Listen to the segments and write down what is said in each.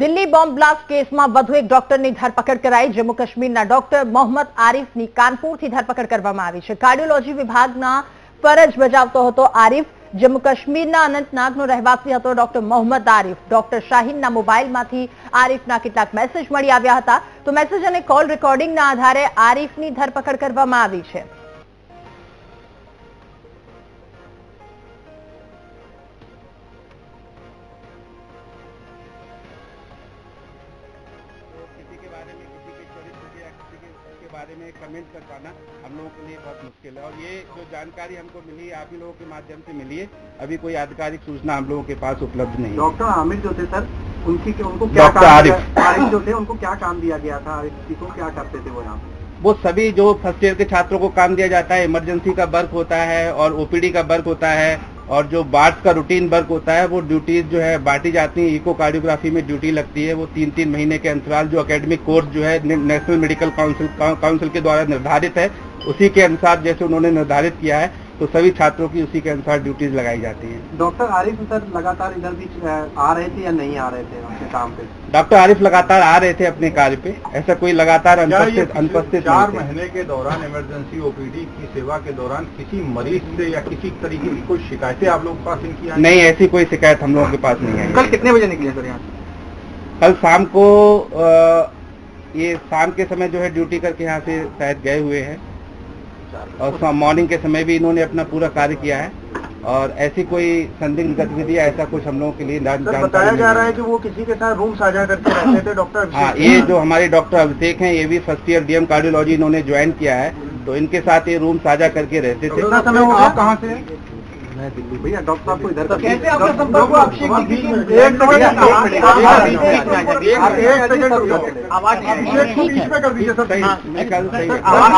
Delhi bomb blast કેસમાં વધુ એક ડોક્ટરની ધરપકડ કરાઈ. જમ્મુ કાશ્મીરના ડોક્ટર મોહમ્મદ આરીફની કાનપુરથી ધરપકડ કરવામાં આવી છે. કાર્ડિયોલોજી વિભાગના ફરજ બજાવતો હતો આરીફ. જમ્મુ કાશ્મીરના અનંતનાગનો રહેવાસી હતો ડોક્ટર મોહમ્મદ આરીફ. ડોક્ટર શાહીનના મોબાઈલમાંથી આરીફના કેટલાક મેસેજ મળી આવ્યા હતા. તો મેસેજ અને કોલ રેકોર્ડિંગના આધારે આરીફની ધરપકડ કરવામાં આવી છે. मुश्किल है। और ये जो जानकारी हमको मिली आप ही लोगों के माध्यम से मिली है। अभी कोई आधिकारिक सूचना हम लोगों के पास उपलब्ध नहीं डॉक्टर हामिद जो थे सर उनकी उनको क्या काम आरिफ। आरिफ जो थे उनको क्या काम दिया गया था? आरिफ जी को क्या करते थे वो यहाँ? वो सभी जो फ़र्स्ट ईयर के छात्रों को काम दिया जाता है इमरजेंसी का वर्क होता है और ओपीडी का वर्क होता है और जो बार्ट का रूटीन वर्क होता है वो ड्यूटीज़ जो है बांटी जाती है। इको कार्डियोग्राफी में ड्यूटी लगती है। वो तीन तीन महीने के अंतराल जो एकेडमिक कोर्स जो है नेशनल मेडिकल काउंसिल काउंसिल के द्वारा निर्धारित है। उसी के अनुसार जैसे उन्होंने निर्धारित किया है तो सभी छात्रों की उसी के अनुसार ड्यूटीज़ लगाई जाती हैं। डॉक्टर आरिफ सर लगातार इधर भी आ रहे थे या नहीं आ रहे थे अपने काम पे? डॉक्टर आरिफ लगातार आ रहे थे अपने कार्य पे ऐसा कोई लगातार अनुपस्थित अनुपस्थित चार महीने के दौरान इमरजेंसी ओपीडी की सेवा के दौरान किसी मरीज़ से या किसी तरीके की कोई शिकायतें आप लोगों के पास इनकी नहीं ऐसी कोई शिकायत हम लोगों के पास नहीं है कल कितने बजे निकले सर यहाँ? कल शाम को ये शाम के समय जो है ड्यूटी करके यहाँ से शायद गए हुए हैं। और मॉर्निंग के समय भी इन्होंने अपना पूरा कार्य किया है। और ऐसी कोई संदिग्ध गतिविधि ऐसा कुछ हम लोगों के लिए बताया जा रहा है कि वो किसी के साथ रूम साझा करके रहते थे डॉक्टर हाँ ये जो हमारे डॉक्टर अभिषेक हैं ये भी फ़र्स्ट ईयर डीएम कार्डियोलॉजी इन्होंने ज्वाइन किया है। तो इनके साथ ये रूम साझा करके रहते थे। समय आप कहाँ से? मैं दिल्ली भैया डॉक्टर आपको इधर का कैसे आपका संपर्क अभिषेक जी एक सेकंड आवाज़ अभिषेक को बीच में कर दीजिए सर मैं कल सही आवाज़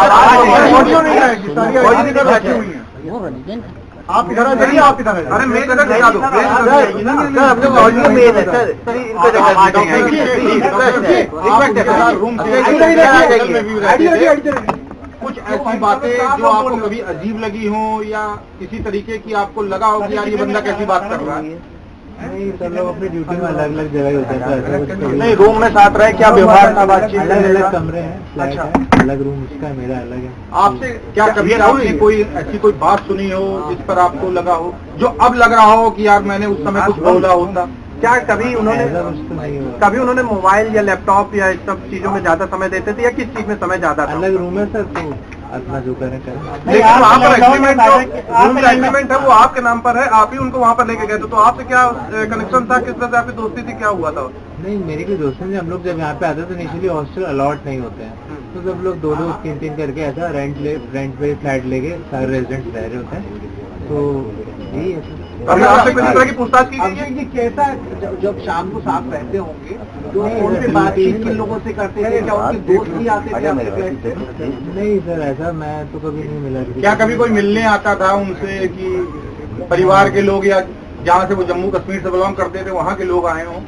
नहीं आएगी सारी आवाज़ निकल रही है। आप इधर आ जाइए आप इधर अरे मेज अगर लगा दो। सर अपने ऑडियो मेज है सर। सर इनको जगह रिक्वेस्ट है रूम से आइए आइए आइए। ऐसी बातें जो आपको कभी अजीब लगी हो या किसी तरीके की आपको लगा हो कि यार ये बंदा कैसी बात कर रहा है? नहीं सब लोग अपनी ड्यूटी में अलग अलग जगह होते हैं तो कभी नहीं रूम में साथ रहे क्या व्यवहार था बातचीत अलग अलग कमरे हैं अच्छा। है अलग रूम उसका है, मेरा अलग है। आपसे क्या कभी आपने कोई ऐसी कोई बात सुनी हो जिस पर आपको लगा हो जो अब लग रहा हो कि यार मैंने उस समय कुछ बोला होता? क्या कभी उन्होंने तो कभी उन्होंने मोबाइल या लैपटॉप या इस सब चीज़ों में ज़्यादा समय देते थे या किस चीज़ में समय ज़्यादा था? अलग रूम है सर तो अपना जो करें करें। लेकिन वहाँ पर एग्रीमेंट रूम का एग्रीमेंट है वो आपके नाम पर है आप ही उनको वहाँ पर लेके गए थे। तो आपसे क्या कनेक्शन था? किस तरह से आपकी दोस्ती थी? क्या हुआ था? नहीं मेरी कोई दोस्त नहीं हम लोग जब यहाँ पे आते थे तो इनिशियली हॉस्टल अलॉट नहीं होते हैं। तो सब लोग दो दो तीन तीन करके ऐसा रेंट ले रेंट पे फ्लैट लेके सारे रेजिडेंट रह रहे होते हैं। तो यही है। सर अभी आपसे किसी तरह की पूछताछ की गई है? कैसा जब- जब शाम को साथ रहते होंगे तो नहीं, फ़ोन पे नहीं, बातचीत किन लोगों से करते थे? क्या उनके दोस्त भी आते थे? नहीं सर ऐसा मैं तो कभी नहीं मिला क्या कभी कोई मिलने आता था उनसे कि परिवार के लोग या जहाँ से वो जम्मू कश्मीर से बिलोंग करते थे वहाँ के लोग आए हों?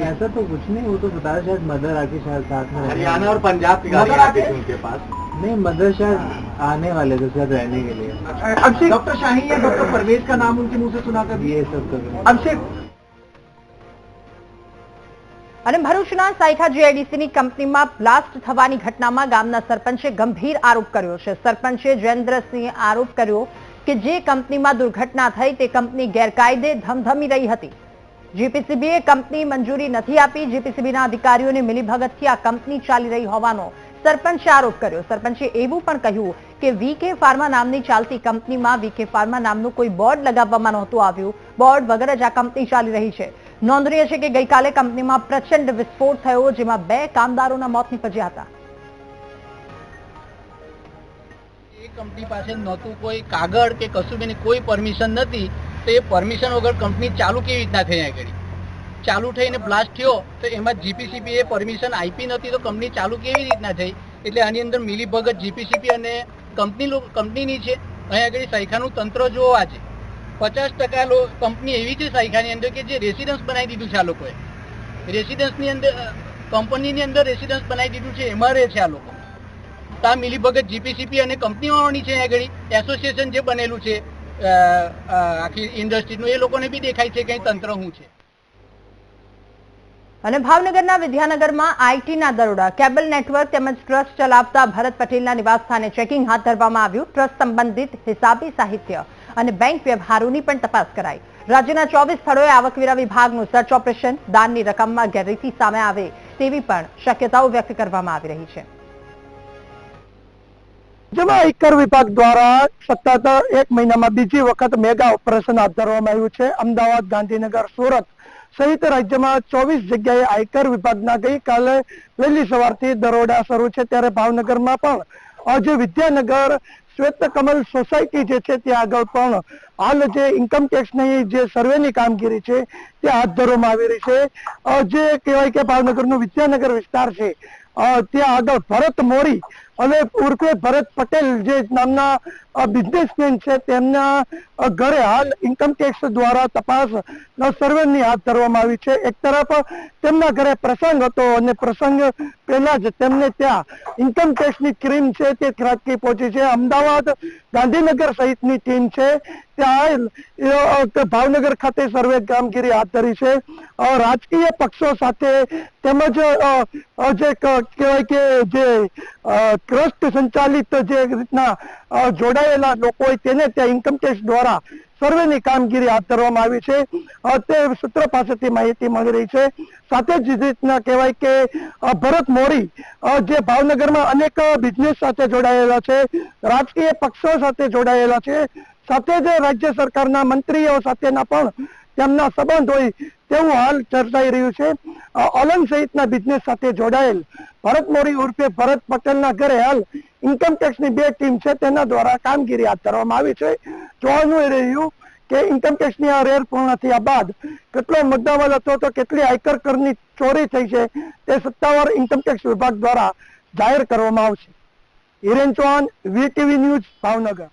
ऐसा तो कुछ नहीं वो तो बताया शायद मदर आके शायद साथ में हरियाणा और पंजाब की गाड़ियाँ आती थी उनके पास। नहीं मदर शायद आने वाले थे शायद रहने के लिए अभिषेक डॉक्टर शाही या डॉक्टर परवेज का नाम उनके मुंह से सुना कभी ये सब कभी अभिषेक અને ભરૂચના સાયખા જીઆઈડીસીની કંપનીમાં બ્લાસ્ટ થવાની ઘટનામાં ગામના સરપંચે ગંભીર આરોપ કર્યો છે સરપંચે જયેન્દ્રસિંહે આરોપ કર્યો કે જે કંપનીમાં દુર્ઘટના થઈ તે કંપની ગેરકાયદે ધમધમી રહી હતી જીપીસીબીએ કંપની મંજૂરી નથી આપી જીપીસીબીના અધિકારીઓની મિલીભગતથી આ કંપની ચાલી રહી હોવાનો સરપંચે આરોપ કર્યો. સરપંચે એવું પણ કહ્યું કે વીકે ફાર્મા નામની ચાલતી કંપનીમાં વીકે ફાર્મા નામનું કોઈ બોર્ડ લગાવવામાં નહોતું આવ્યું. બોર્ડ વગર જ આ કંપની ચાલી રહી છે. નોંધનીય છે કે ગઈકાલે કંપનીમાં પ્રચંડ વિસ્ફોટ થયો, જેમાં બે કામદારોના મોત નીપજ્યા હતા. એ કંપની પાસે નહોતું કોઈ કાગળ કે કશું બી કોઈ પરમિશન નથી. તો એ પરમિશન વગર કંપની ચાલુ કેવી રીતના થઈ આગળ? ચાલુ થઈને બ્લાસ્ટ થયો, તો એમાં જીપીસીપી એ પરમિશન આપી નથી, તો કંપની ચાલુ કેવી રીતના થઈ? એટલે આની અંદર મિલીભગત જીપીસીપી અને કંપની કંપનીની છે. અહીં આગળ સાયખાનું તંત્ર જોવા છે. પચાસ ટકા કંપની એવી છે સાયખાની અંદર કે જે રેસિડન્સ બનાવી દીધું છે આ લોકોએ. રેસિડન્સની અંદર કંપનીની અંદર રેસિડન્સ બનાવી દીધું છે, એમાં રહે છે આ લોકો. તો મિલીભગત જીપીસીપી અને કંપનીઓની છે આગળ. એસોસિએશન જે બનેલું છે આખી ઇન્ડસ્ટ્રીનું એ લોકોને બી દેખાય છે કે તંત્ર શું છે. અને ભાવનગરના વિદ્યાનગરમાં આઈટીના દરોડા, કેબલ નેટવર્ક તેમજ ટ્રસ્ટ ચલાવતા ભરત પટેલના નિવાસસ્થાને ચેકિંગ હાથ ધરવામાં આવ્યું. ટ્રસ્ટ સંબંધિત હિસાબી સાહિત્ય અને બેંક વ્યવહારોની પણ તપાસ કરાઈ. રાજ્યના ચોવીસ સ્થળોએ આવકવેરા વિભાગનું સર્ચ ઓપરેશન, દાનની રકમમાં ગેરરીતિ સામે આવે તેવી પણ શક્યતાઓ વ્યક્ત કરવામાં આવી રહી છે. જેમાં આયકર વિભાગ દ્વારા સતત એક મહિનામાં બીજી વખત મેગા ઓપરેશન હાથ ધરવામાં આવ્યું છે. અમદાવાદ, ગાંધીનગર, સુરત સહિત રાજ્યમાં ચોવીસ જગ્યાએ આયકર વિભાગના ગઈકાલે વહેલી સવારથી દરોડા શરૂ છે. ત્યારે ભાવનગરમાં પણ આજે વિદ્યાનગર શ્વેત કમલ સોસાયટી જે છે, ત્યાં આગળ પણ હાલ જે ઇન્કમ ટેક્સની જે સર્વેની કામગીરી છે, તે હાથ ધરવામાં આવી રહી છે. જે કહેવાય કે ભાવનગરનો વિદ્યાનગર વિસ્તાર છે ત્યાં આગળ ભરત મોરી અને ઉર્ફે ભરત પટેલ જે નામના બિઝનેસમેન છે, તેમના ઘરે હાલ ઇન્કમ ટેક્સ દ્વારા તપાસ સર્વેની હાથ ધરવામાં આવી છે. એક તરફ તેમના ઘરે પ્રસંગ હતો અને પ્રસંગ પહેલા જ તેમને ત્યાં ઇન્કમ ટેક્સની ક્રીમ છે તે ત્રાટકી પહોંચી છે. અમદાવાદ ગાંધીનગર સહિતની ટીમ છે. ત્યાં ભાવનગર ખાતે સર્વે કામગીરી હાથ ધરી છે. રાજકીય પક્ષો સાથે તેમજ જે કહેવાય કે જે ટ્રસ્ટ સંચાલિત જે રીતના જોડાયેલા લોકો હોય તેને ત્યાં ઇન્કમટેક્સ દ્વારા સર્વેની કામગીરી હાથ ધરવામાં આવી છે. તે સૂત્ર પાસેથી માહિતી મળી રહી છે. સાથે જ રીતના કહેવાય કે ભરત મોરી જે ભાવનગરમાં અનેક બિઝનેસ સાથે જોડાયેલા છે, રાજકીય પક્ષો સાથે જોડાયેલા છે. સાથે જ રાજ્ય સરકારના મંત્રીઓ સાથેના પણ તેમના સંબંધ હોય તેવું હાલ ચર્ચાઈ રહ્યું છે. અલંગ સહિતના બિઝનેસ સાથે જોડાયેલ ભરત મોરી ઉર્ફે ભરત પટેલના ઘરે હાલ ઇન્કમ ટેક્સની બે ટીમ છે, તેના દ્વારા કામગીરી હાથ ધરવામાં આવી છે. જોવાનું એ રહ્યું કે ઇન્કમ ટેક્સની આ રેર પૂર્ણ થયા બાદ કેટલો મુદ્દામાલ હતો તો કેટલી આયકર કરની ચોરી થઈ છે તે સત્તાવાર ઇન્કમ ટેક્સ વિભાગ દ્વારા જાહેર કરવામાં આવશે. Hiren Chauhan VTV news, Bhavnagar.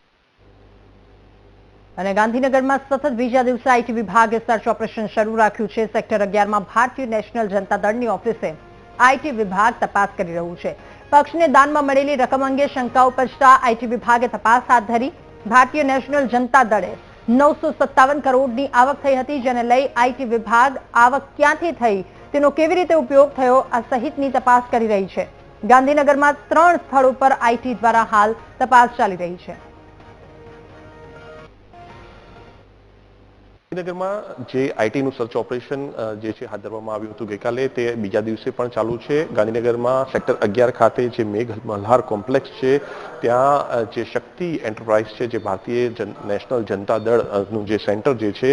અને ગાંધીનગરમાં સતત બીજા દિવસે આઈટી વિભાગે સર્ચ ઓપરેશન શરૂ રાખ્યું છે. સેક્ટર અગિયારમાં ભારતીય નેશનલ જનતા દળની ઓફિસે આઈટી વિભાગ તપાસ કરી રહ્યું છે. પક્ષને દાનમાં મળેલી રકમ અંગે શંકાઓ ઉપજતા આઈટી વિભાગે તપાસ હાથ ધરી ભારતીય નેશનલ જનતા દળે નવસો સત્તાવન કરોડની આવક થઈ હતી, જેને લઈ આઈટી વિભાગ આવક ક્યાંથી થઈ તેનો કેવી રીતે ઉપયોગ થયો આ સહિતની તપાસ કરી રહી છે. ગાંધીનગરમાં ત્રણ સ્થળો પર આઈટી દ્વારા હાલ તપાસ ચાલી રહી છે. ગાંધીનગરમાં જે આઈટીનું સર્ચ ઓપરેશન જે છે હાથ ધરવામાં આવ્યું હતું ગઈકાલે, તે બીજા દિવસે પણ ચાલુ છે. ગાંધીનગરમાં સેક્ટર અગિયાર ખાતે જે મેઘ મલ્હાર કોમ્પ્લેક્સ છે, ત્યાં જે શક્તિ એન્ટરપ્રાઇઝ છે, જે ભારતીય નેશનલ જનતા દળનું જે સેન્ટર જે છે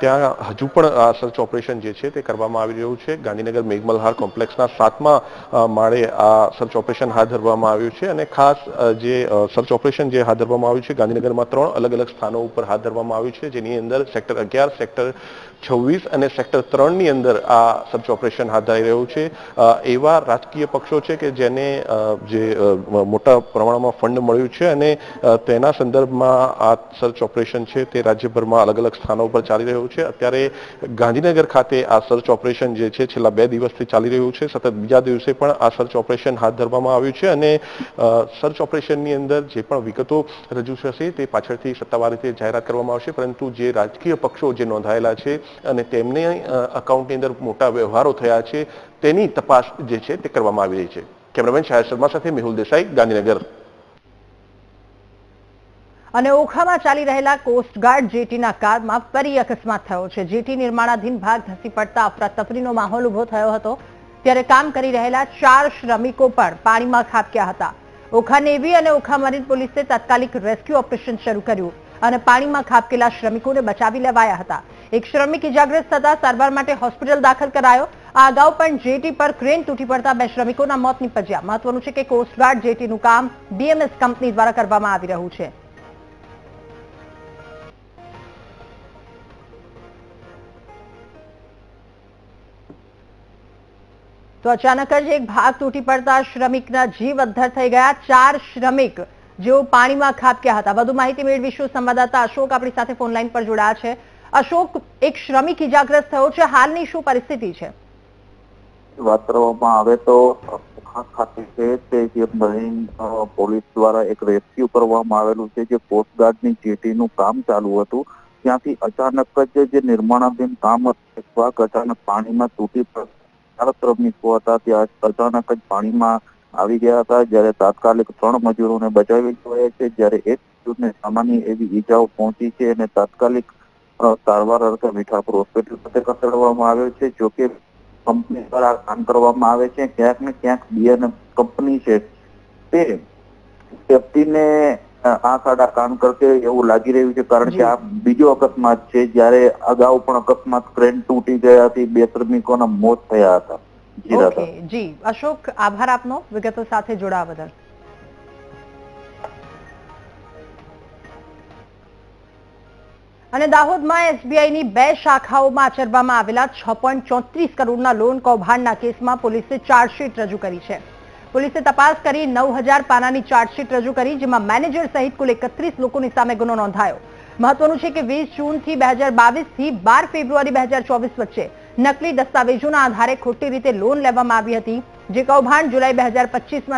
ત્યાં હજુ પણ આ સર્ચ ઓપરેશન જે છે તે કરવામાં આવી રહ્યું છે. ગાંધીનગર મેઘમલ્હાર કોમ્પ્લેક્સના સાતમા માળે આ સર્ચ ઓપરેશન હાથ ધરવામાં આવ્યું છે અને ખાસ જે સર્ચ ઓપરેશન જે હાથ ધરવામાં આવ્યું છે, ગાંધીનગરમાં ત્રણ અલગ અલગ સ્થાનો ઉપર હાથ ધરવામાં આવ્યું છે, જેની અંદર સેક્ટર અગિયાર સેક્ટર છવ્વીસ અને સેક્ટર ત્રણની અંદર આ સર્ચ ઓપરેશન હાથ ધરાઈ રહ્યું છે. એવા રાજકીય પક્ષો છે કે જેને જે મોટા પ્રમાણમાં ફંડ મળ્યું છે અને તેના સંદર્ભમાં આ સર્ચ ઓપરેશન છે તે રાજ્યભરમાં અલગ અલગ સ્થાનો પર ચાલી રહ્યું છે. અત્યારે ગાંધીનગર ખાતે આ સર્ચ ઓપરેશન જે છે છેલ્લા બે દિવસથી ચાલી રહ્યું છે. સતત બીજા દિવસે પણ આ સર્ચ ઓપરેશન હાથ ધરવામાં આવ્યું છે અને સર્ચ ઓપરેશનની અંદર જે પણ વિગતો રજૂ થશે તે પાછળથી સત્તાવાર રીતે જાહેરાત કરવામાં આવશે. પરંતુ જે રાજકીય પક્ષો જે નોંધાયેલા છે અને તેમને અકાઉન્ટની અંદર મોટા વ્યવહારો થયા છે, તેની તપાસ જે છે તે કરવામાં આવી રહી છે. કેમેરામેન શાયર શર્મા સાથે મેહુલ દેસાઈ, ગાંધીનગર. અને ઓખામાં ચાલી રહેલા કોસ્ટગાર્ડ જેટીના કારમાં ફરી અકસ્માત થયો છે. જેટી નિર્માણાધીન ભાગ ધસી પડતા અફરાતફરીનો માહોલ ઊભો થયો હતો. ત્યારે કામ કરી રહેલા ચાર શ્રમિકો પણ પાણીમાં ખાબક્યા હતા. ઓખા નેવી અને ઓખા મરીન પોલીસે તાત્કાલિક રેસ્ક્યુ ઓપરેશન શરૂ કર્યું. અને પાણીમાં ખાબકેલા શ્રમિકોને બચાવી લેવાયા હતા. એક શ્રમિક ઇજાગ્રસ્ત થતા સારવાર માટે હોસ્પિટલ દાખલ કરાયો. આ અગાઉ પણ જેટી પર ક્રેન તૂટી પડતા બે શ્રમિકોના મોત નીપજ્યા. મહત્વનું છે કે કોસ્ટગાર્ડ જેટીનું કામ બીએમએસ કંપની દ્વારા કરવામાં આવી રહ્યું છે. તો અચાનક જ એક ભાગ તૂટી પડતા શ્રમિકના જીવ અદ્ધર થઈ ગયા. ચાર શ્રમિક જેઓ પાણીમાં ખાબક્યા હતા. વધુ માહિતી મેળવીશું સંવાદદાતા અશોક આપણી સાથે ફોન પર જોડાયા છે. અશોક, એક શ્રમિક ઇજાગ્રસ્ત થયો છે. હાલની શું પરિસ્થિતિ છે? વાત કરવામાં આવે તો જે મરીન પોલીસ દ્વારા એક રેસ્ક્યુ કરવામાં આવેલું છે. જે કોસ્ટગાર્ડની જેટીનું કામ ચાલુ હતું. ત્યાંથી અચાનક જ જે નિર્માણાધીન કામ અચાનક પાણીમાં તૂટી ત્યાં અચાનક જ પાણીમાં આવી ગયા હતા જ્યારે તાત્કાલિક ત્રણ મજૂરોને બચાવી લેવાયા છે જ્યારે એક મજૂરને સામાન્ય એવી ઈજાઓ પહોંચી છે અને તાત્કાલિક સારવાર અર્થે મીઠાપુર હોસ્પિટલ ખાતે ખસેડવામાં આવ્યો છે જોકે કંપની દ્વારા કામ કરવામાં આવે છે ક્યાંક ને ક્યાંક બીએન કંપની છે. તે વ્યક્તિને આંખ આડા કામ કરશે એવું લાગી રહ્યું છે કારણ કે આ બીજો અકસ્માત છે જ્યારે અગાઉ પણ અકસ્માત ક્રેન તૂટી હતી બે શ્રમિકોના મોત થયા હતા. જી. અશોક, આભાર આપનો. વિગતો સાથે જોડાવા બદલ. અને દાહોદમાં એસબીઆઈની બે શાખાઓમાં આચરવામાં આવેલા છ પોઈન્ટ ચોત્રીસ કરોડના લોન કૌભાંડના કેસમાં પોલીસે ચાર્જશીટ રજૂ કરી છે. પોલીસે તપાસ કરી નવ હજાર પાનાની ચાર્જશીટ રજૂ કરી, જેમાં મેનેજર સહિત કુલ એકત્રીસ લોકોની સામે ગુનો નોંધાયો. મહત્વનું છે કે વીસ જૂનથી બે હજાર બાવીસથી બાર ફેબ્રુઆરી બે હજાર ચોવીસ વચ્ચે નકલી દસ્તાવેજોના આધારે ખોટી રીતે લોન લેવામાં આવી હતી, જે કૌભાંડ જુલાઈ બે હજાર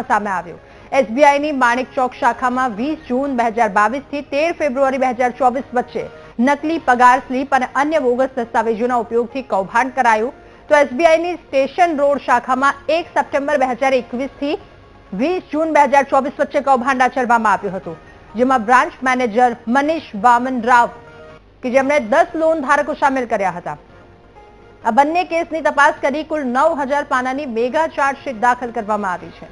સામે આવ્યું. એસબીઆઈની માણેક ચોક શાખામાં વીસ જૂન બે હજાર બાવીસથી તેર ફેબ્રુઆરી બે વચ્ચે નકલી પગાર, સ્લીપ અને અન્ય બોગસ દસ્તાવેજોના ઉપયોગથી કૌભાંડ કરાયું. તો એસબીઆઈની સ્ટેશન રોડ શાખામાં એક સપ્ટેમ્બર બે હજાર એકવીસથી વીસ જૂન બે હજાર ચોવીસ વચ્ચે કૌભાંડ આચરવામાં આવ્યું હતું, જેમાં બ્રાન્ચ મેનેજર મનીષ વામન રાવ કે જેમણે દસ લોન ધારકો સામેલ કર્યા હતા. આ બંને કેસની તપાસ કરી કુલ નવ હજાર પાનાની મેગા ચાર્જશીટ દાખલ કરવામાં આવી છે.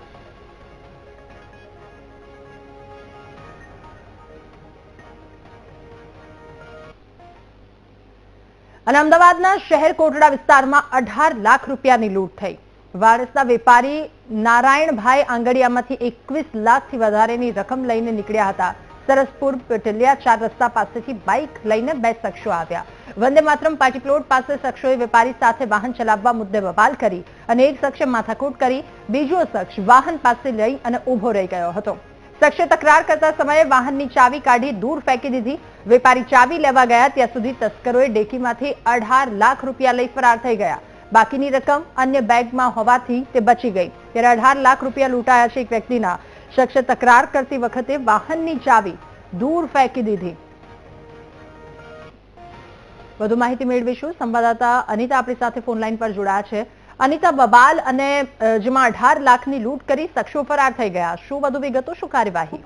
અને અમદાવાદના શહેર કોટડા વિસ્તારમાં અઢાર લાખ રૂપિયાની લૂંટ થઈ. વારસના વેપારી નારાયણભાઈ આંગડિયામાંથી એકવીસ લાખથી વધારેની રકમ લઈને નીકળ્યા હતા. સરસપુર પટેલિયા ચાર રસ્તા પાસેથી બાઇક લઈને બે શખ્સો આવ્યા. વંદે માતરમ પાર્ટી પ્લોટ પાસે શખ્સોએ વેપારી સાથે વાહન ચલાવવા મુદ્દે બવાલ કરી અને એક શખ્સે માથાકૂટ કરી બીજો શખ્સ વાહન પાસે લઈ અને ઊભો રહી ગયો હતો. શખ્સે તકરાર કરતા સમયે વાહનની ચાવી કાઢી દૂર ફેંકી દીધી. વેપારી ચાવી લેવા ગયા ત્યાં સુધી તસ્કરોએ ડેકીમાંથી અઢાર લાખ રૂપિયા લઈ ફરાર થઈ ગયા. બાકીની રકમ અન્ય બેગમાં હોવાથી તે બચી ગઈ. ત્યારે અઢાર લાખ રૂપિયા લૂંટાયા છે એક વ્યક્તિના. શખ્સે તકરાર કરતી વખતે વાહનની ચાવી દૂર ફેંકી દીધી. વધુ માહિતી મેળવીશું. સંવાદદાતા અનિતા આપણી સાથે ફોન લાઈન પર જોડાયા છે. અનિતા, બબાલ અને જેમાં અઢાર લાખની લૂંટ કરી શખ્સો ફરાર થઈ ગયા. શું વધુ વિગતો? શું કાર્યવાહી?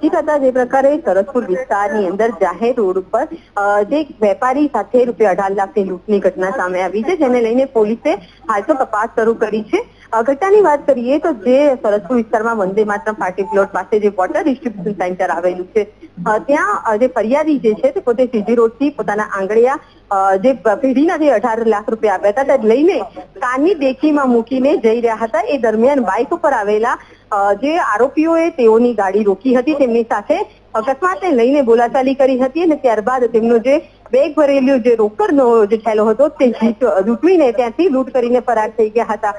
જી દાદા, જે પ્રકારે સરસપુર વિસ્તારની અંદર જાહેર રોડ ઉપર જે વેપારી સાથે રૂપિયા અઢાર લાખની લૂંટની ઘટના સામે આવી છે, જેને લઈને પોલીસે હાલ તો તપાસ શરૂ કરી છે. ઘટનાની વાત કરીએ તો જે સરસપુર વિસ્તારમાં વંદે માત્ર પાર્ટી પ્લોટ પાસે જે વોટર ડિસ્ટ્રીબ્યુશન સેન્ટર આવેલું છે ત્યાં જે ફરિયાદી જે છે તે પોતે સીજી રોડથી પોતાના આંગળિયા જે પેઢીના જે અઢાર લાખ રૂપિયા આપ્યા હતા તે લઈને કારની ડેકીમાં મૂકીને જઈ રહ્યા હતા. એ દરમિયાન બાઇક ઉપર આવેલા જે આરોપીઓએ તેઓની ગાડી રોકી હતી તેમની સાથે અકસ્માતને લઈને બોલાચાલી કરી હતી અને ત્યારબાદ તેમનો જે બેગ ભરેલો જે રોકડનો જે થયેલો હતો તે લૂંટવીને ત્યાંથી લૂંટ કરીને ફરાર થઈ ગયા હતા.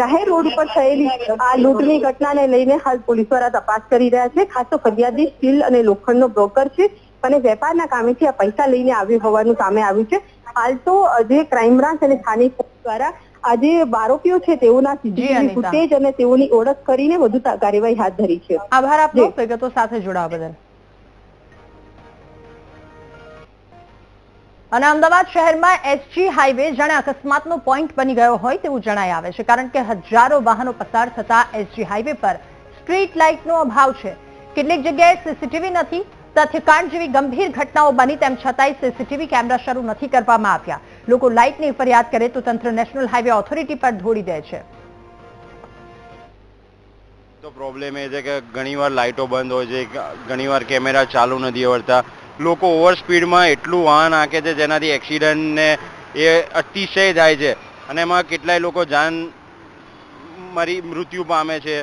જાહેર રોડ ઉપર થયેલી આ લૂંટની ઘટનાને લઈને હાલ પોલીસ દ્વારા તપાસ કરી રહ્યા છે. ખાસ તો ફરિયાદી સ્ટીલ અને લોખંડનો બ્રોકર છે અને વેપારના કામેથી આ પૈસા લઈને આવ્યું હોવાનું સામે આવ્યું છે. હાલ તો જે ક્રાઇમ બ્રાન્ચ અને સ્થાનિક દ્વારા આ જે આરોપીઓ છે તેઓના સીસીટીવી ફૂટેજ અને તેઓની ઓળખ કરીને વધુ કાર્યવાહી હાથ ધરી છે. આભાર આપનો. વિગતો સાથે જોડાવા બદલ. અને અમદાવાદ શહેરમાં એસજી હાઈવે જાણે અકસ્માતનો પોઈન્ટ બની ગયો હોય તેવું જણાય આવે છે, કારણ કે હજારો વાહનો પસાર થતા એસજી હાઈવે પર સ્ટ્રીટ લાઇટનો અભાવ છે. કેટલીક જગ્યાએ સીસીટીવી નથી, તથ્યકાંડ જેવી ગંભીર ઘટનાઓ બની તેમ છતાંય સીસીટીવી કેમેરા શરૂ નથી કરવામાં આવ્યા. લોકો લાઇટની ફરિયાદ કરે તો તંત્ર નેશનલ હાઈવે ઓથોરિટી પર ધોડી દે છે. તો પ્રોબ્લેમ એ છે કે ઘણીવાર લાઇટો બંધ હોય છે, ઘણીવાર કેમેરા ચાલુ નથી હોતા લોકો ઓવર સ્પીડમાં એટલું વાહન આંકે છે, જેનાથી એક્સિડન્ટને એ અતિશય થાય છે. અને એમાં કેટલાય લોકો જાન મરી, મૃત્યુ પામે છે.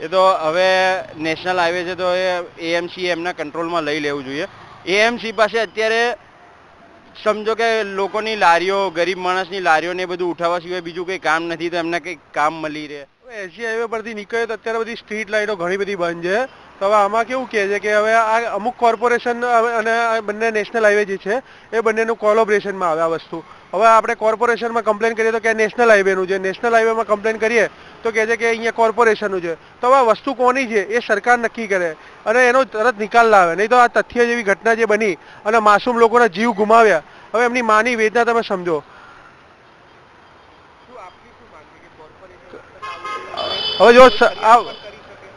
એ તો હવે નેશનલ હાઈવે છે, તો એ એએમસી એમના કંટ્રોલમાં લઈ લેવું જોઈએ. એએમસી પાસે અત્યારે સમજો કે લોકોની લારીઓ, ગરીબ માણસની લારીઓને બધું ઉઠાવવા સિવાય બીજું કંઈ કામ નથી, તો એમને કંઈક કામ મળી રહે. એસજી હાઈવે પરથી નીકળે તો અત્યારે બધી સ્ટ્રીટ લાઇટો ઘણી બધી બંધ છે. તો હવે આમાં કેવું કહે છે કે હવે આ અમુક કોર્પોરેશન અને બંને નેશનલ હાઈવે જે છે એ બંનેનું કોલોબરેશનમાં આવે આ વસ્તુ. હવે આપણે કોર્પોરેશનમાં કમ્પ્લેન કરીએ તો કે નેશનલ હાઈવેનું છે. નેશનલ હાઈવેમાં કમ્પ્લેન કરીએ તો કહે છે કે અહીંયા કોર્પોરેશનનું છે. તો હવે આ વસ્તુ કોની છે? એ સરકાર નક્કી કરે. અને એનો તરત નિકાલ લાવે. નહીં તો આ તથ્ય જેવી ઘટના જે બની અને માસૂમ લોકોના જીવ ગુમાવ્યા. હવે એમની માની વેદના તમે સમજો. હવે જો આ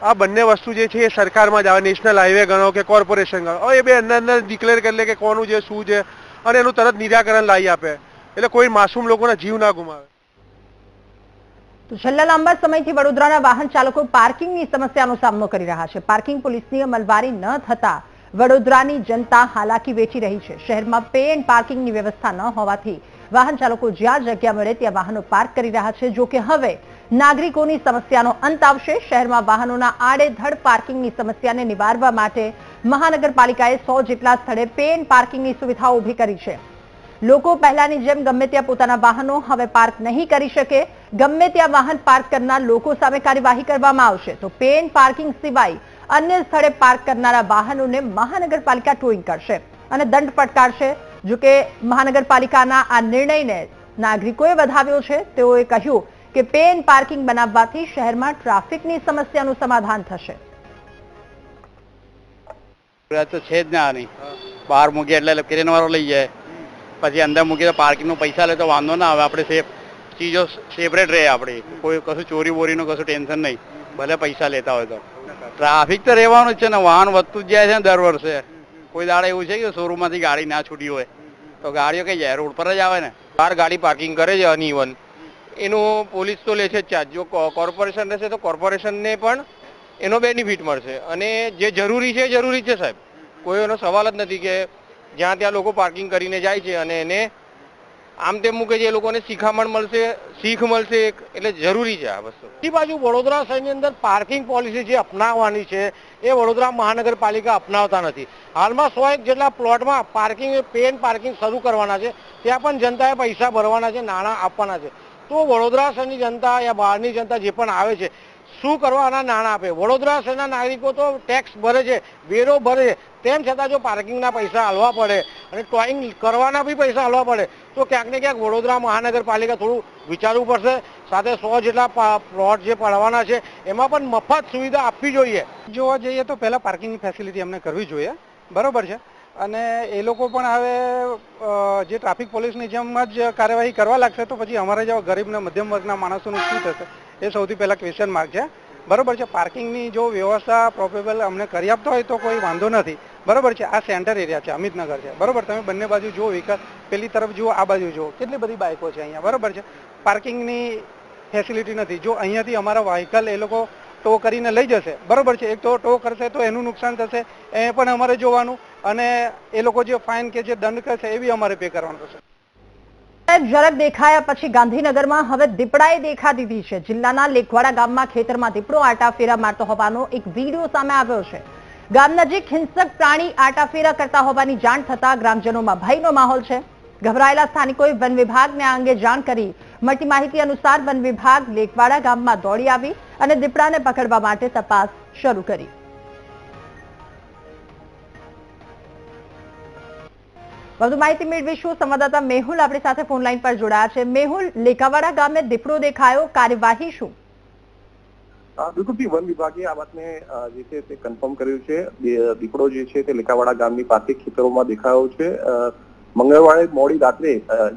આ બંને વસ્તુ જે છે એ સરકારમાં જ આવે, નેશનલ હાઈવે ગણો કે કોર્પોરેશન ગણો. એ બે અંદર અંદર ડિક્લેર કરી લે કે કોનું છે, શું છે, અને એનું તરત નિરાકરણ લાવી આપે. એટલે કોઈ માસૂમ લોકોના જીવ ના ગુમાવે. તો છેલ્લા લાંબા સમયથી વડોદરાના વાહન ચાલકો પાર્કિંગની સમસ્યાનો સામનો કરી રહ્યા છે. પાર્કિંગ પોલીસની અમલવારી ન થતા વડોદરાની જનતા હાલાકી વેઠી રહી છે. શહેરમાં પે એન્ડ પાર્કિંગની વ્યવસ્થા ન હોવાથી વાહન ચાલકો જ્યાં જગ્યા મળે ત્યાં વાહનો પાર્ક કરી રહ્યા છે. જો કે હવે નાગરિકોની સમસ્યાનો અંત આવશે. શહેરમાં વાહનોના આડેધડ પાર્કિંગની સમસ્યાને નિવારવા માટે મહાનગરપાલિકાએ સો જેટલા સ્થળે પેન પાર્કિંગની સુવિધાઓ ઊભી કરી છે. લોકો પહેલાની જેમ ગમે ત્યાં પોતાના વાહનો હવે પાર્ક નહીં કરી શકે. ગમે ત્યાં વાહન પાર્ક કરનાર લોકો સામે કાર્યવાહી કરવામાં આવશે. તો પેન પાર્કિંગ સિવાય અન્ય સ્થળે પાર્ક કરનારા વાહનોને મહાનગરપાલિકા ટોઈંગ કરશે અને દંડ પડકારશે જોકે મહાનગરપાલિકાના આ નિર્ણયને નાગરિકોએ વધાવ્યો છે. તેઓએ કહ્યું કે પે એન્ડ પાર્કિંગ બનાવવાથી શહેરમાં ટ્રાફિકની સમસ્યાનું સમાધાન થશે. છે જ ના બહાર મૂકીએ એટલે ક્રેન વાળો લઈ જાય. પછી અંદર મૂકીએ તો પાર્કિંગનો પૈસા લે તો વાંધો ના આવે. આપણે સેફ ચીજો સેપરેટ રહે આપણી. કોઈ કશું ચોરી બોરીનું કશું ટેન્શન નહીં. ભલે પૈસા લેતા હોય તો. ટ્રાફિક તો રહેવાનું જ છે ને. વાહન વધતું જ જાય છે ને દર વર્ષે. કોઈ દાડે એવું છે કે શોરૂમમાંથી ગાડી ના છૂટી હોય. તો ગાડીઓ કઈ જાય? રોડ પર જ આવે ને. બહાર ગાડી પાર્કિંગ કરે છે અનઇવન એનું પોલીસ તો લે છે ચાર્જ. જો કોર્પોરેશન રહેશે તો કોર્પોરેશનને પણ એનો બેનિફિટ મળશે. અને જે જરૂરી છે જરૂરી છે સાહેબ. કોઈ એનો સવાલ જ નથી કે જ્યાં ત્યાં લોકો પાર્કિંગ કરીને જાય છે અને એને આમ તેમ મૂકે છે એ લોકોને શીખામણ મળશે, શીખ મળશે એક. એટલે જરૂરી છે આ વસ્તુ. બીજી બાજુ વડોદરા શહેરની અંદર પાર્કિંગ પોલિસી જે અપનાવવાની છે, એ વડોદરા મહાનગરપાલિકા અપનાવતા નથી. હાલમાં સો એક જેટલા પ્લોટમાં પાર્કિંગ, પેન પાર્કિંગ શરૂ કરવાના છે. ત્યાં પણ જનતાએ પૈસા ભરવાના છે, નાણાં આપવાના છે. તો વડોદરા શહેરની જનતા યા બહારની જનતા જે પણ આવે છે, શું કરવાના નાણાં આપે? વડોદરા શહેરના નાગરિકો તો ટેક્સ ભરે છે, વેરો ભરે છે. તેમ છતાં જો પાર્કિંગના પૈસા હાલવા પડે અને ટોઈંગ કરવાના બી પૈસા હાલવા પડે, તો ક્યાંક ને ક્યાંક વડોદરા મહાનગરપાલિકા થોડું વિચારવું પડશે. સાથે સો જેટલા પ્લોટ જે પડવાના છે, એમાં પણ મફત સુવિધા આપવી જોઈએ. જોવા જઈએ તો પહેલાં પાર્કિંગની ફેસિલિટી અમને કરવી જોઈએ. બરોબર છે. અને એ લોકો પણ હવે જે ટ્રાફિક પોલીસની જેમ જ કાર્યવાહી કરવા લાગશે, તો પછી અમારા જેવા ગરીબ ને મધ્યમ વર્ગના માણસોનું શું થશે? એ સૌથી પહેલા ક્વેશ્ચન માર્ક છે. બરોબર છે પાર્કિંગની જો વ્યવસ્થા પ્રોપેબલ અમને કરી આપતો હોય તો કોઈ વાંધો નથી. બરોબર છે, આ સેન્ટર એરિયા છે, અમિતનગર છે. બરોબર, તમે બંને બાજુ જુઓ વ્હીકલ પેલી તરફ જુઓ, આ બાજુ જુઓ. કેટલી બધી બાઇકો છે અહીંયા, બરોબર છે. પાર્કિંગની ફેસિલિટી નથી. જો અહીંયાથી અમારા વ્હીકલ એ લોકો ટો કરીને લઈ જશે, બરોબર છે. એક તો ટો કરશે તો એનું નુકસાન થશે. એ પણ અમારે જોવાનું. અને એ લોકો જે ફાઇન કે જે દંડ કરશે એ બી અમારે પે કરવાનો થશે ઝડપ દેખાયા પછી ગાંધીનગરમાં હવે દીપડાએ દેખા દીધી છે. જિલ્લાના લેખવાડા ગામમાં ખેતરમાં દીપડો આટાફેરા મારતો હોવાનો એક વીડિયો સામે આવ્યો છે. ગામ નજીક હિંસક પ્રાણી આટાફેરા કરતા હોવાની જાણ થતા ગ્રામજનોમાં ભયનો માહોલ છે. ગભરાયેલા સ્થાનિકોએ વન વિભાગને આ અંગે જાણ કરી. મળતી માહિતી અનુસાર વન વિભાગ લેખવાડા ગામમાં દોડી આવી અને દીપડાને પકડવા માટે તપાસ શરૂ કરી. વધુ માહિતી મેળવીશું. સંવાદદાતા મેહુલ આપણી સાથે ફોન લાઈન પર જોડાયા છે. મેહુલ લેખાવાડા ગામે દીપડો દેખાયો. કાર્યવાહી શું? બિલકુલથી વન વિભાગે આ વાતને જે છે તે કન્ફર્મ કર્યું છે. દીપડો જે છે તે લેખાવાડા ગામની પાસે ખેતરોમાં દેખાયો છે. મંગળવારે મોડી રાત્રે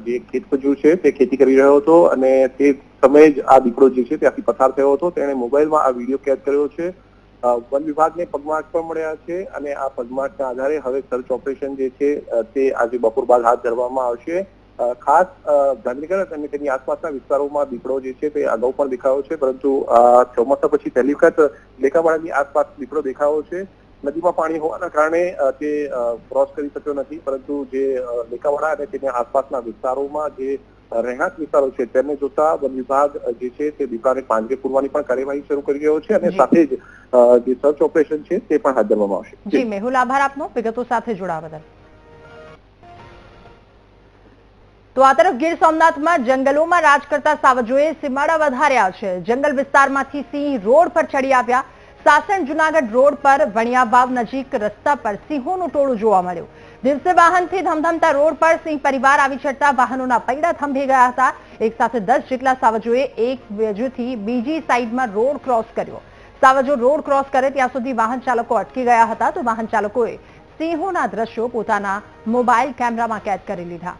જે ખેત મજૂર છે તે ખેતી કરી રહ્યો હતો અને તે સમયે જ આ દીપડો જે છે ત્યાંથી પસાર થયો હતો. તેણે મોબાઈલમાં આ વીડિયો કેદ કર્યો છે. વન વિભાગને પગમાર્ક પણ મળ્યા છે અને આ પગમાર્કના આધારે હવે સર્ચ ઓપરેશન જે છે તે આજે બપોર બાદ હાથ ધરવામાં આવશે. ખાસ ગાંધીનગર અને તેની આસપાસના વિસ્તારોમાં દીપડો જે છે તે અગાઉ પણ દેખાયો છે, પરંતુ ચોમાસા પછી પહેલી વખત લેખાવાડાની આસપાસ દીપડો દેખાયો છે. નદીમાં પાણી હોવાના કારણે તે ક્રોસ કરી શક્યો નથી, પરંતુ જે લેખાવાડા અને તેની આસપાસના વિસ્તારોમાં જે રહેણાંક વિસ્તારો છે તેમને જોતા વન વિભાગ જે છે તે દીપડાને પાંજરે પૂરવાની પણ કાર્યવાહી શરૂ કરી રહ્યો છે અને સાથે જ જે સર્ચ ઓપરેશન છે તે પણ હાથ ધરવામાં આવશે. જી. મેહુલ આભાર આપનો. વિગતો સાથે જોડાવા બદલ. તો આ તરફ ગીર સોમનાથમાં જંગલોમાં રાજ કરતા સાવજોએ સીમાડા વધાર્યા છે. જંગલ વિસ્તારમાંથી સિંહ રોડ પર ચડી આવ્યા. સાસણ જુનાગઢ રોડ પર વણિયાબાવ નજીક રસ્તા પર સિંહોનું ટોળું જોવા મળ્યું. દિવસે વાહનથી ધમધમતા રોડ પર સિંહ પરિવાર આવી ચડતા વાહનોના પૈડા થંભી ગયા હતા. એક સાથે દસ જેટલા સાવજોએ એક બાજુથી બીજી સાઈડમાં રોડ ક્રોસ કર્યો. સાવજો રોડ ક્રોસ કરે ત્યાં સુધી વાહન ચાલકો અટકી ગયા હતા તો વાહન ચાલકોએ સિંહોના દ્રશ્યો પોતાના મોબાઈલ કેમેરામાં કેદ કરી લીધા.